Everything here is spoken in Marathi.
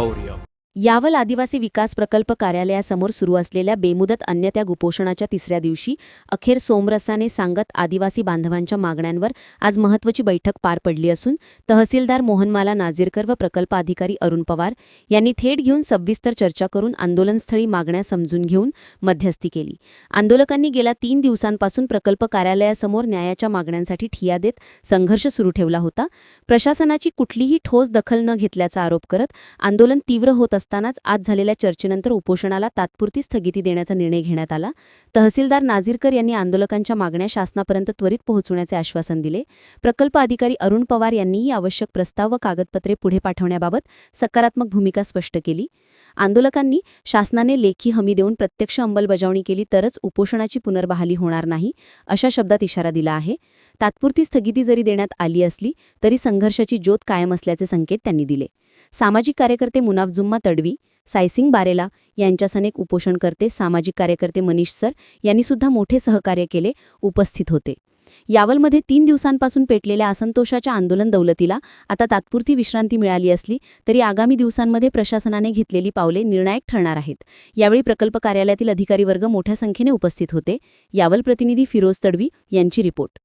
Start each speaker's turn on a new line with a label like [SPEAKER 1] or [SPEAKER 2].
[SPEAKER 1] Aureum. यावल आदिवासी विकास प्रकल्प कार्यालयासमोर सुरू असलेल्या बेमुदत अन्य त्या उपोषणाच्या तिसऱ्या दिवशी अखेर सोमरसाने सांगत आदिवासी बांधवांच्या मागण्यांवर आज महत्त्वाची बैठक पार पडली असून तहसीलदार मोहनमाला नाझीरकर व प्रकल्प अधिकारी अरुण पवार यांनी थेट घेऊन सविस्तर चर्चा करून आंदोलनस्थळी मागण्या समजून घेऊन मध्यस्थी केली. आंदोलकांनी गेल्या तीन दिवसांपासून प्रकल्प कार्यालयासमोर न्यायाच्या मागण्यांसाठी ठिया देत संघर्ष सुरू ठेवला होता. प्रशासनाची कुठलीही ठोस दखल न घेतल्याचा आरोप करत आंदोलन तीव्र होत असतानाच आज झालेल्या चर्चेनंतर उपोषणाला तात्पुरती स्थगिती देण्याचा निर्णय घेण्यात आला. तहसीलदार नाझीरकर यांनी आंदोलकांच्या मागण्या शासनापर्यंत त्वरित पोहोचवण्याचे आश्वासन दिले. प्रकल्प अधिकारी अरुण पवार यांनीही आवश्यक प्रस्ताव व कागदपत्रे पुढे पाठवण्याबाबत सकारात्मक भूमिका स्पष्ट केली. आंदोलकांनी शासनाने लेखी हमी देऊन प्रत्यक्ष अंमलबजावणी केली तरच उपोषणाची पुनर्बहाली होणार नाही अशा शब्दात इशारा दिला आहे. तात्पुरती स्थगिती जरी देण्यात आली असली तरी संघर्षाची ज्योत कायम असल्याचे संकेत त्यांनी दिले. सामाजिक कार्यकर्ते मुनाफ जुम्मा तडवी सायसिंग बारेला यांच्यास अनेक उपोषणकर्ते सामाजिक कार्यकर्ते मनीष सर यांनी सुद्धा मोठे सहकार्य केले उपस्थित होते. यावलमध्ये तीन दिवसांपासून पेटलेल्या असंतोषाच्या आंदोलन दौलतीला आता तात्पुरती विश्रांती मिळाली असली तरी आगामी दिवसांमध्ये प्रशासनाने घेतलेली पावले निर्णायक ठरणार आहेत. यावेळी प्रकल्प कार्यालयातील अधिकारी वर्ग मोठ्या संख्येने उपस्थित होते. यावल प्रतिनिधी फिरोज तडवी यांची रिपोर्ट.